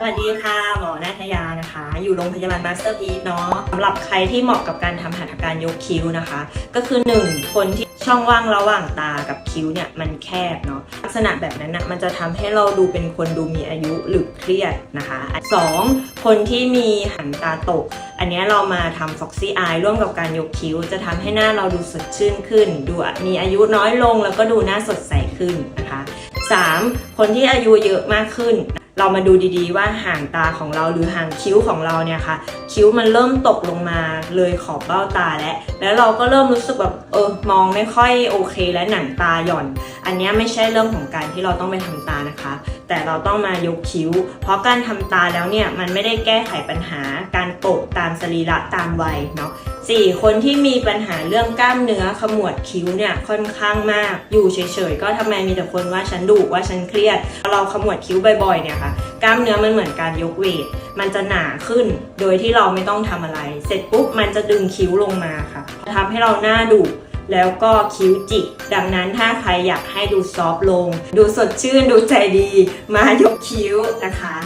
สวัสดีค่ะ หมอนาทยานะคะ อยู่โรงพยาบาลมาสเตอร์พีเนาะสำหรับใครที่เหมาะกับการทำหัตถการยกคิ้วนะคะ ก็คือ 1 คนที่ช่องว่างระหว่างตากับคิ้วเนี่ยมันแคบเนาะลักษณะแบบนั้นนะมันจะทำให้เราดูเป็นคนดูมีอายุหรือเครียดนะคะ 2. คนที่มีหันตาตก อันนี้เรามาทำฟ็อกซี่อายร่วมกับการยกคิ้ว จะทำให้หน้าเราดูสดชื่นขึ้น ดูมีอายุน้อยลงแล้วก็ดูหน้าสดใสขึ้นนะคะ 3. คนที่อายุเยอะมากขึ้น เรามาดูดีๆว่าห่างตาของเราหรือห่างคิ้วของเราเนี่ยค่ะ คิ้วมันเริ่มตกลงมาเลยขอบเบ้าตาแล้ว แล้วเราก็เริ่มรู้สึกแบบเออมองไม่ค่อยโอเค และหนังตาหย่อน อันนี้ไม่ใช่เรื่องของการที่เราต้องไปทำตานะคะ แต่เราต้องมายกคิ้ว เพราะการทำตาแล้วเนี่ยมันไม่ได้แก้ไขปัญหาการโตกตามสรีระตามวัยเนาะ สี่คนที่มีปัญหาเรื่องกล้ามเนื้อขมวดคิ้วเนี่ยค่อนข้างมาก อยู่เฉยๆก็ทำไมมีแต่คนว่าฉันดุว่าฉันเครียดเราขมวดคิ้วบ่อยๆเนี่ยค่ะกล้ามเนื้อมันเหมือนการยกเวทมันจะหนาขึ้น โดยที่เราไม่ต้องทำอะไร เสร็จปุ๊บมันจะดึงคิ้วลงมาค่ะทำให้เราหน้าดุแล้วก็คิ้วจิก ดังนั้นถ้าใครอยากให้ดูซอฟต์ลง ดูสดชื่นดูใจดี มายกคิ้วนะคะ